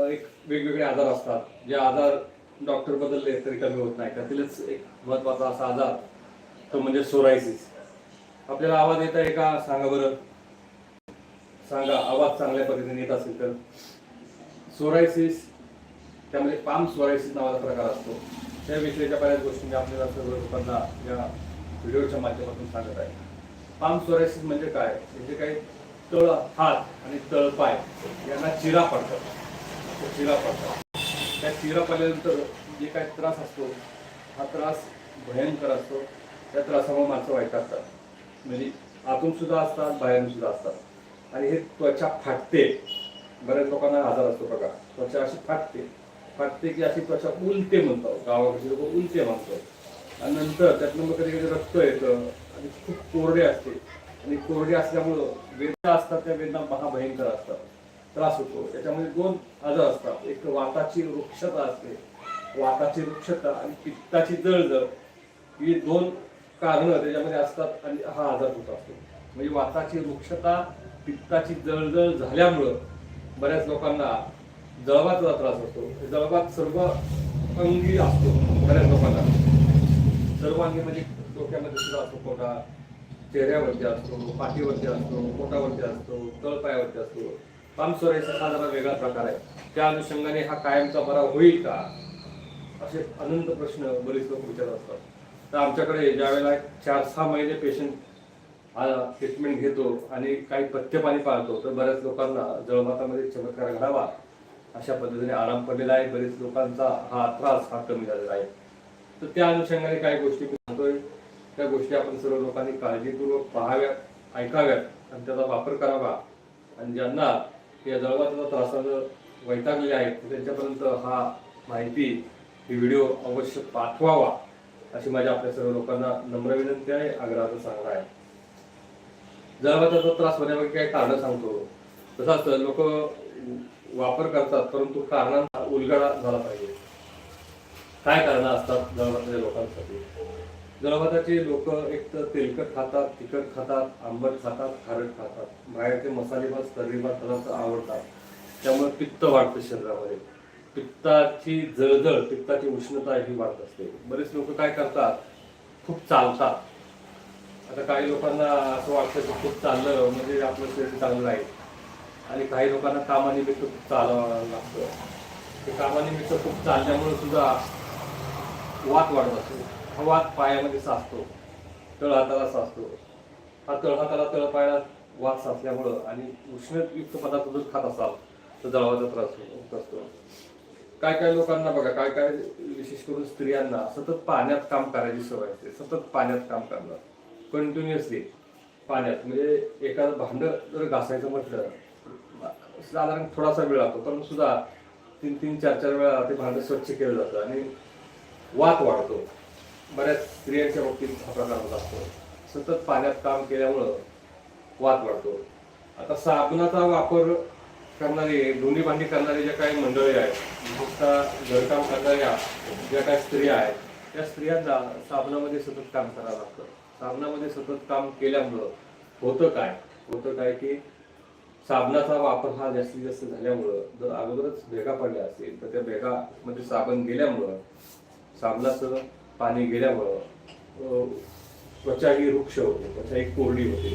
एक वेगवेगळे आजार असतात. जे आजार डॉक्टर बदलले तरी कमी होत नाही. त्यातीलच एक महत्त्वाचा असा आजार तो म्हणजे सोरायसिस आपल्याला आवाज येत आहे का? सांगा बरं. सांगा. आवाज चांगल्या पद्धतीने येत असेल तर. सोरायसिस त्यामध्ये पाम सोरायसिस नावाचा प्रकार असतो. त्याविषयीच्या बऱ्याच गोष्टी मी आपल्याला सर्व लोकांना या व्हिडिओच्या माध्यमातून सांगत आहे. पाम सोरायसिस म्हणजे काय? म्हणजे काही तळ हात आणि तळ पाय यांना चिरा पडतात. तो पडतात त्या तिरा पडल्यानंतर जे काय त्रास असतो हा त्रास भयंकर असतो. त्या त्रासामुळे माणसं वाईट असतात म्हणजे आतून सुद्धा असतात बाहेरून सुद्धा असतात. आणि हे त्वचा फाटते. बऱ्याच लोकांना आजार असतो प्रकार. त्वचा अशी फाटते. फाटते की अशी त्वचा उलटे म्हणतो गावाकडचे लोक उलटे म्हणतो आणि नंतर त्यातनं मग कधी कधी रक्त येतं. आणि खूप कोरडे असते. आणि कोरडे असल्यामुळं वेदना असतात त्या वेदना महाभयंकर असतात. त्रास होतो. त्याच्यामध्ये दोन आजार असतात. एक वाताची वृक्षता असते. वाताची वृक्षता आणि पित्ताची जळजळ ही दोन कारणं त्याच्यामध्ये असतात आणि हा आजार होत असतो. म्हणजे वाताची वृक्षता पित्ताची जळजळ झाल्यामुळं बऱ्याच लोकांना जळबाचा त्रास असतो जळबात सर्व अंगी असतो बऱ्याच लोकांना. सर्वांगी म्हणजे डोक्यामध्ये सुद्धा असतो पोटा चेहऱ्यावरती असतो पाठीवरती असतो पोटावरती असतो तळपायावरती असतो. पामसोरायचा हा जरा वेगळा प्रकार आहे. त्या अनुषंगाने हा कायमचा बरा होईल का? असे अनंत प्रश्न बरेच लोक विचारत असतात. तर आमच्याकडे ज्यावेळेला चार सहा महिने पेशंट ट्रीटमेंट घेतो आणि काही पथ्यपाणी पाळतो तर बऱ्याच लोकांना जळमातामध्ये चमत्कार घडावा अशा पद्धतीने आराम पडलेला आहे. बरेच लोकांचा हा त्रास हा कमी झालेला आहे. तर त्या अनुषंगाने काही गोष्टी मी सांगतोय. त्या गोष्टी आपण सर्व लोकांनी काळजीपूर्वक पाहाव्यात ऐकाव्यात आणि त्याचा वापर करावा. आणि ज्यांना या जळगाचा त्रासानं वैतागले आहेत त्यांच्यापर्यंत हा माहिती ही व्हिडिओ अवश्य पाठवावा अशी माझ्या आपल्या सर्व लोकांना नम्र विनंती आहे आग्रहाचं सांगणं आहे. जळगाचा त्रास होण्यामागे काही कारण सांगतो. तसाच लोक वापर करतात परंतु कारणांचा उलगडा झाला पाहिजे. काय कारण असतात जळगावच्या लोकांसाठी? जळगावाचे लोक एक तर तेलकट खातात तिखट खातात आंबट खातात खारट खातात. बाहेरचे मसालेभात तर्रीभात पदार्थ आवडतात. त्यामुळे पित्त वाढतं शरीरामध्ये. पित्ताची जळजळ पित्ताची उष्णता ही वाढत असते. बरेच लोक काय करतात? खूप चालतात. आता काही लोकांना असं वाटतं की खूप चाललं म्हणजे आपलं शरीर चांगलं आहे. आणि काही लोकांना कामानिमित्त खूप चालावं लागतं. ते कामानिमित्त खूप चालल्यामुळे सुद्धा वात वाढत असतो. हा वात पायामध्ये साचतो. तळ हाताला साचतो. हा तळ हाताला तळ पायाला वात साचल्यामुळं आणि उष्णयुक्त पदार्थ जर खात असाल तर जळवाचा त्रास होत असतो. काय काय लोकांना बघा काय काय विशेष करून स्त्रियांना सतत पाण्यात काम करायची सवय असते. सतत पाण्यात काम करणं कंटिन्युअसली पाण्यात. म्हणजे एखादं भांड जर घासायचं म्हटलं साधारण थोडासा वेळ लागतो पण सुद्धा तीन तीन चार चार वेळा ते भांडं स्वच्छ केलं जातं आणि वात वाढतो. बऱ्याच स्त्रियांच्या बाबतीत हा प्रकार होत असतो. सतत पाण्यात काम केल्यामुळं वाद वाढतो. आता साबणाचा वापर करणारे धुणी भांडी करणारे ज्या काही मंडळी आहेत फक्त घरकाम करणाऱ्या ज्या काही स्त्रिया आहेत त्या स्त्रियांना साबणामध्ये सतत काम करावं लागतं. साबणामध्ये सतत काम केल्यामुळं होतं काय? होतं काय की साबणाचा वापर हा जास्तीत जास्त झाल्यामुळं जर अगोदरच भेगा पडल्या असतील तर त्या भेगामध्ये साबण गेल्यामुळं साबणाचं पाणी गेल्यामुळं त्वचा ही वृक्ष होते त्वचा ही कोरडी होते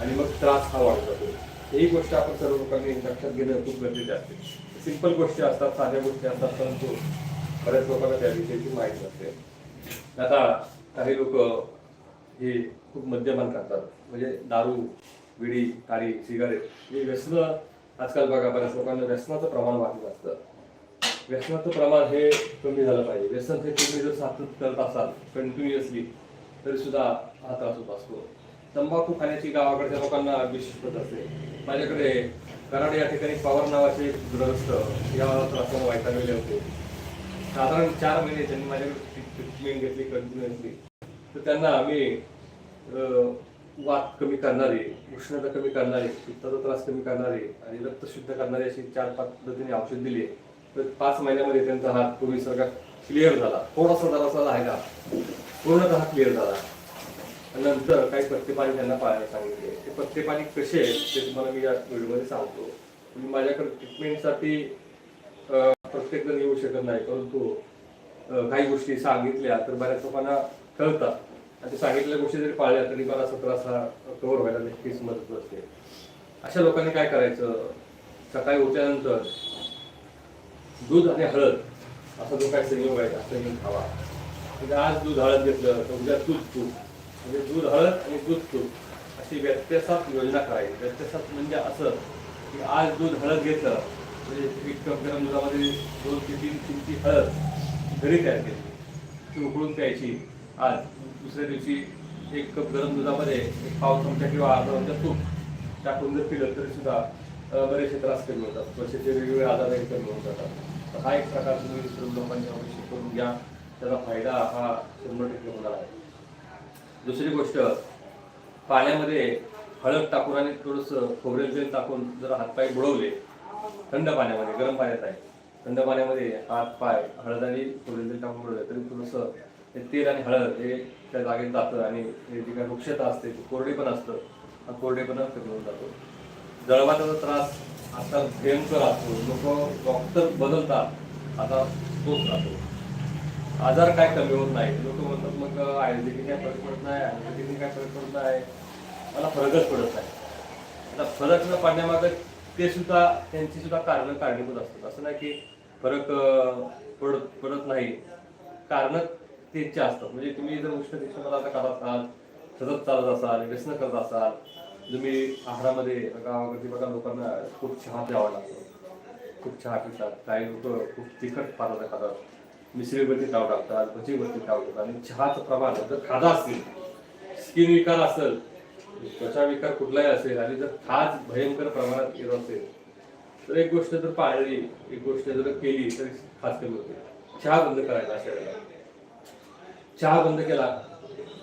आणि मग त्रास हा वाढत जातो ही गोष्ट आपण सर्व लोकांनी लक्षात घेणं खूप गरजेचे असते सिंपल गोष्टी असतात साध्या गोष्टी असतात परंतु बऱ्याच लोकांना त्याविषयीची माहिती नसते. आता काही लोक हे खूप मद्यपान करतात. म्हणजे दारू विडी तारी सिगारेट हे व्यसन आजकाल बघा बऱ्याच लोकांना व्यसनाचं प्रमाण वाढत असतं. व्यसनाचं प्रमाण हे कमी झालं पाहिजे. व्यसन हे तुम्ही जर सातत करत असाल कंटिन्युअसली तरी सुद्धा हा त्रास होत असतो. तंबाखू खाण्याची गावाकडच्या लोकांना विशेष पद्धत असते. माझ्याकडे कराड या ठिकाणी पवार नावाचे एक गृहस्थ या त्रासाने वैतागलेले होते. साधारण चार महिने त्यांनी माझ्याकडे ट्रीटमेंट घेतली कंटिन्युअसली तर त्यांना आम्ही वात कमी करणारे उष्णता कमी करणारे पित्ताचा त्रास कमी करणारे आणि रक्त शुद्ध करणारे अशी चार पाच पद्धतीने औषध दिले. तर पाच महिन्यामध्ये त्यांचा हात पूर्वीसारखा क्लिअर झाला. थोडासा जरासा राहिला. पूर्णतः क्लिअर झाला. नंतर काही पत्तेपाणी त्यांना पाळायला सांगितले. ते पत्तेपाणी कसे आहेत ते तुम्हाला मी या व्हिडिओमध्ये सांगतो. तुम्ही माझ्याकडे ट्रीटमेंटसाठी अं, प्रत्येक जण येऊ शकत नाही. परंतु काही गोष्टी सांगितल्या तर बऱ्याच लोकांना कळतात. आणि ते सांगितलेल्या गोष्टी जरी पाळल्या तरी मला सतरा असा कव्हर व्हायला नक्कीच मदत असते अशा लोकांनी काय करायचं? सकाळी उठल्यानंतर दूध आणि हळद असा जो काही संयोग आहे असं संयोग खावा म्हणजे आज दूध हळद घेतलं तर उद्या दूध तूप म्हणजे दूध हळद आणि दूध तूप अशी व्यत्यसात योजना करायची व्यत्यसात म्हणजे असं की आज दूध हळद घेतलं म्हणजे एक कप गरम दुधामध्ये दोन ते तीन चिमची हळद घरी तयार केली. ती उकळून प्यायची. आज दुसऱ्या दिवशी एक कप गरम दुधामध्ये एक पाव चमचा किंवा अर्धा चमचा तूप टाकून जर पिलं तरी सुद्धा बरेचसे त्रास कमी होतात. त्वचेचे वेगवेगळे आजारही कमी होत जातात. तर हा एक प्रकार तुम्ही विसरून लोकांनी अवश्य करून घ्या. त्याचा फायदा हा शंभर टक्के होणार आहे. दुसरी गोष्ट पाण्यामध्ये हळद टाकून आणि थोडंसं खोबरेल तेल टाकून जर हातपाय बुडवले थंड पाण्यामध्ये गरम पाण्यात आहे थंड पाण्यामध्ये हात पाय हळद आणि खोबरेल तेल टाकून बुडवले तरी थोडंसं ते तेल आणि हळद हे त्या जागेत जातं आणि हे जी काही वृक्षता असते ते कोरडे पण असतं. हा कोरडेपणा कमी होऊन जातो. जळवाचा त्रास आता भयंकर असतो. लोक डॉक्टर बदलतात. आता तोच राहतो. आजार काय कमी होत नाही लोक म्हणतात मग आयुर्वेदिक काय फरक पडत नाही? आयुर्वेदिक काय फरक पडत नाही? मला फरकच पडत नाही. आता फरक न पडण्यामागं ते सुद्धा त्यांची सुद्धा कारण कारणीभूत असतात. असं नाही की फरक पडत पडत नाही. कारण त्यांची असतात. म्हणजे तुम्ही जर उष्ण मला आता करत असाल सतत चालत असाल व्यसन करत असाल म्हणजे तुम्ही आहारामध्ये गावाकडची बघा लोकांना खूप चहा द्यावा लागतो. खूप चहा पितात. काही लोक खूप तिखट पदार्थ खातात. मिसळीवरती ताव टाकतात भजीवरती ताव टाकतात. आणि चहाचं प्रमाण जर खादा असेल स्किन विकार असेल त्वचा विकार कुठलाही असेल आणि जर खाज भयंकर प्रमाणात येत असेल तर एक गोष्ट जर पाळली एक गोष्ट जर केली तरी खास कमी होते. चहा बंद करायचा अशा वेळेला. चहा बंद केला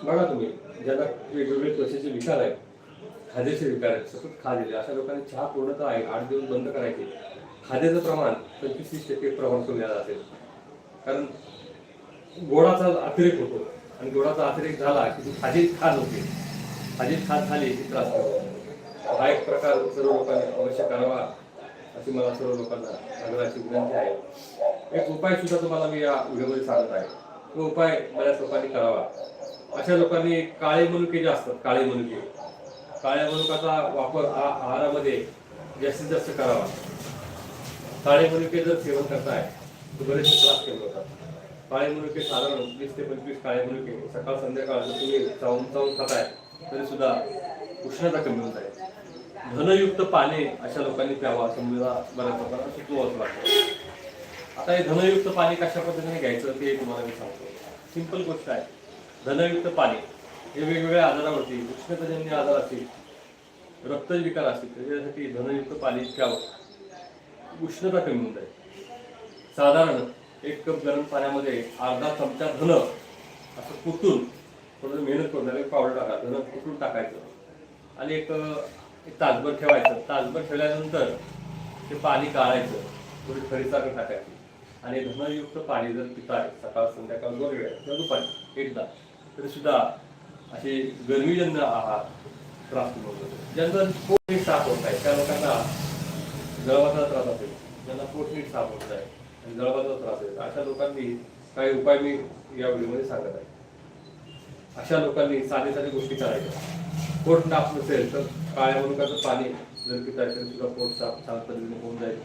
बघा तुम्ही ज्यांना वेगवेगळे त्वचेचे विकार आहेत खाद्याचे विकार सतत खा दिले अशा लोकांनी चहा पूर्णतः आहे आठ दिवस बंद करायचे. खाद्याचं प्रमाण पंचवीस तीस टक्के प्रमाण कमी झालं असेल. कारण गोडाचा अतिरेक होतो. आणि गोडाचा अतिरेक झाला की ती खाज होते. खाजीत खाज झाली की त्रास होतो. हा एक प्रकार सर्व लोकांनी अवश्य करावा अशी मला सर्व लोकांना आग्रहाची विनंती आहे. एक उपाय सुद्धा तुम्हाला मी या व्हिडिओमध्ये सांगत आहे. तो उपाय बऱ्याच लोकांनी करावा. अशा लोकांनी काळे मनुके जे असतात काळे मनुके काळ्या मनुकाचा वापर हा आहारामध्ये जास्तीत जास्त करावा. काळे मनुके जर सेवन करताय तर बरेचसे त्रास कमी होतात. काळे मनुके साधारण वीस ते पंचवीस काळे मनुके सकाळ संध्याकाळ जर तुम्ही चावून चावून खाताय तरी सुद्धा उष्णता कमी होत आहे. धनयुक्त पाने अशा लोकांनी प्यावा असं मला बऱ्याच लोकांना सुचवावंच लागतं. आता हे धनयुक्त पाणी कशा पद्धतीने घ्यायचं ते तुम्हाला मी सांगतो. सिंपल गोष्ट आहे. धनयुक्त पाणी हे वेगवेगळ्या आजारावरती उष्णताजन्य आजार असतील रक्तविकार असतील त्याच्यासाठी धनयुक्त पाणी प्यावं उष्णता कमी होऊन जाईल. साधारण एक कप गरम पाण्यामध्ये अर्धा चमचा धन असं कुटून थोडं मेहनत करून त्याला पावडर टाका धन कुटून टाकायचं. आणि एक एक तासभर ठेवायचं. तासभर ठेवल्यानंतर ते पाणी काढायचं थोडी खरीसाकर टाकायची. आणि धनयुक्त पाणी जर पिताय सकाळ संध्याकाळ दोन वेळा किंवा दुपारी एकदा तरी सुद्धा असे गरमीजन्य आहार त्रास होत ज्यांना पोट नीट साफ होत आहे त्या लोकांना जळवाचा त्रास असेल ज्यांना पोट नीट साफ होत आहे आणि जळवाचा त्रास आहे अशा लोकांनी काही उपाय मी या व्हिडिओमध्ये सांगत आहे. अशा लोकांनी साधे साधे गोष्टी करायच्या. पोट नाप नसेल तर काळ्या मनुकाचं पाणी जर पिता तरी सुद्धा पोट साफ छान पद्धतीने होऊन जाईल.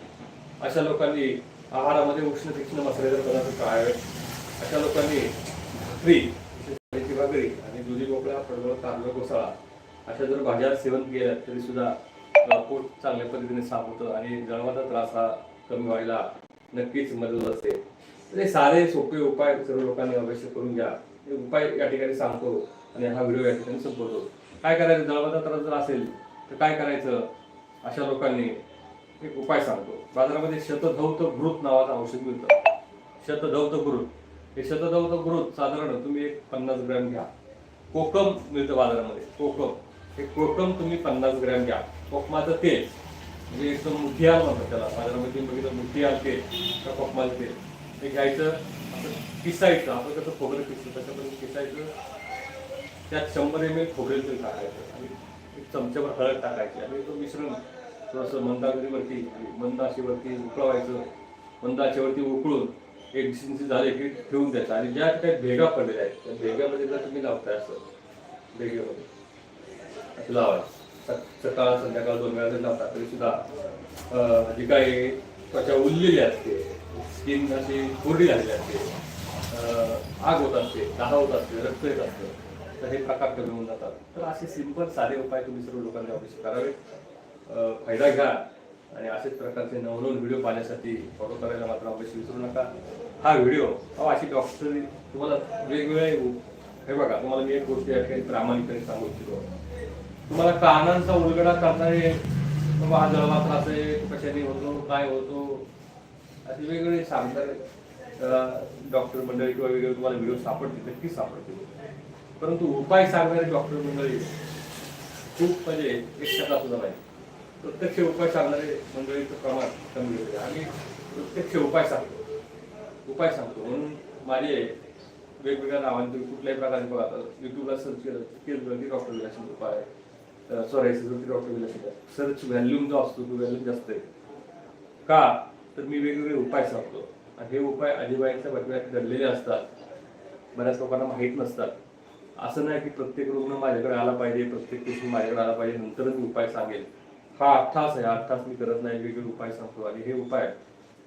अशा लोकांनी आहारामध्ये उष्ण तीक्ष्ण मसालेदार पदार्थ टाळावे अशा लोकांनी भाकरी दुधी भोपळा फळवळ कारलं कोसळा अशा जर भाज्या सेवन केल्या तरी सुद्धा पोट चांगल्या पद्धतीने साफ होतं आणि जळवाचा त्रास हा कमी व्हायला नक्कीच मदत असते. तर हे सारे सोपे उपाय सर्व लोकांनी अवश्य करून घ्या. हे उपाय या ठिकाणी सांगतो आणि हा व्हिडिओ या ठिकाणी संपवतो. काय करायचं? जळवाचा त्रास जर असेल तर काय करायचं? अशा लोकांनी एक उपाय सांगतो. बाजारामध्ये शतधौत घृत नावाचं औषध मिळतं. शतधौत घृत हे शतधौत घृत साधारण तुम्ही एक पन्नास ग्रॅम घ्या. कोकम मिळतं बाजारामध्ये कोकम. हे कोकम तुम्ही पन्नास ग्रॅम घ्या. कोकमाचं तेल म्हणजे एकदम मुठियाल म्हणतात त्याला. बाजारामध्ये बघितलं मुठियाल तेल किंवा कोकमाचं तेल. ते घ्यायचं असं किसायचं. आपण कसं खोबरं किसतो तसं पण किसायचं. त्यात शंभर एम एल खोबरेल तेल टाकायचं. आणि एक चमच्यावर हळद टाकायची. आणि तो मिश्रण थोडंसं मंदागरीवरती मंदाशीवरती उकळवायचं. मंदाशीवरती उकळून एक इंच झाले की ठेवून द्यायचं. आणि ज्या काही भेगा पडलेल्या आहेत त्या भेगामध्ये जर तुम्ही लावताय असं भेगेमध्ये असं लावायचं. स- सकाळ संध्याकाळ दोन वेळा जर लावता तरी सुद्धा जी काही त्वचा उरलेली असते स्किन अशी कोरडी झालेली असते आग होत असते दहा होत असते रक्त येत असतं तर हे प्रकार कमी होऊन जातात. तर असे सिंपल साधे उपाय तुम्ही सर्व लोकांनी ऑफिस करावे. फायदा घ्या. आणि असेच प्रकारचे नवनवन व्हिडिओ पाहण्यासाठी फॉलो करायला मात्र अवश्य विसरू नका. हा व्हिडिओ अहो अशी डॉक्टरी तुम्हाला वेगवेगळे हे बघा तुम्हाला मी एक गोष्ट या ठिकाणी प्रामाणिकपणे सांगू इच्छितो. तुम्हाला कानांचा उलगडा करणारे बाबा हा जळवा त्रास आहे कशाने होतो काय होतो असे वेगवेगळे सांगणारे डॉक्टर मंडळी किंवा वेगवेगळे तुम्हाला व्हिडिओ सापडतील नक्कीच सापडतील. परंतु उपाय सांगणारे डॉक्टर मंडळी खूप म्हणजे एक टक्का सुद्धा नाही प्रत्यक्ष उपाय सांगणारे मंडळीचं प्रमाण कमी होते. आम्ही प्रत्यक्ष उपाय सांगतो. उपाय सांगतो. म्हणून माझे वेगवेगळ्या नावांचे कुठल्याही प्रकारे बघा आता युट्यूबला सर्च केलं केलं की डॉक्टर विलासित उपाय सॉरायसिस डॉक्टर विलासित सर्च व्हॅल्यूम जो असतो तो व्हॅल्यूम जास्त आहे. का? तर मी वेगवेगळे उपाय सांगतो. आणि हे उपाय अजिबाईच्या बातम्यात घडलेले असतात. बऱ्याच लोकांना माहीत नसतात. असं नाही की प्रत्येक रुग्ण माझ्याकडे आला पाहिजे प्रत्येक पेशंट माझ्याकडे आला पाहिजे नंतरच मी उपाय सांगेल. हा अठ्ठास आहे अठ्ठास मी करत नाही वेगवेगळे उपाय सांगतो. आणि हे उपाय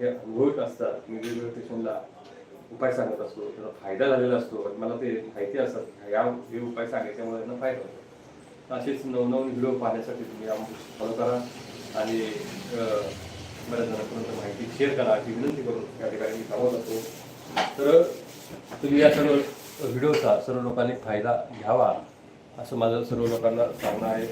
हे अनुभवित असतात. मी वेगवेगळ्या पेशंटला उपाय सांगत असतो त्याचा फायदा झालेला असतो. आणि मला ते माहिती असतात. या हे उपाय सांगितल्यामुळे त्यांना फायदा होतो. असेच नवनवीन व्हिडिओ पाहण्यासाठी तुम्ही आम्हाला फॉलो करा. आणि बऱ्याच जणांपर्यंत माहिती शेअर करा. अशी विनंती करून या ठिकाणी मी सांगत असतो. तर तुम्ही या सर्व व्हिडिओचा सर्व लोकांनी फायदा घ्यावा असं माझं सर्व लोकांना सांगणं आहे.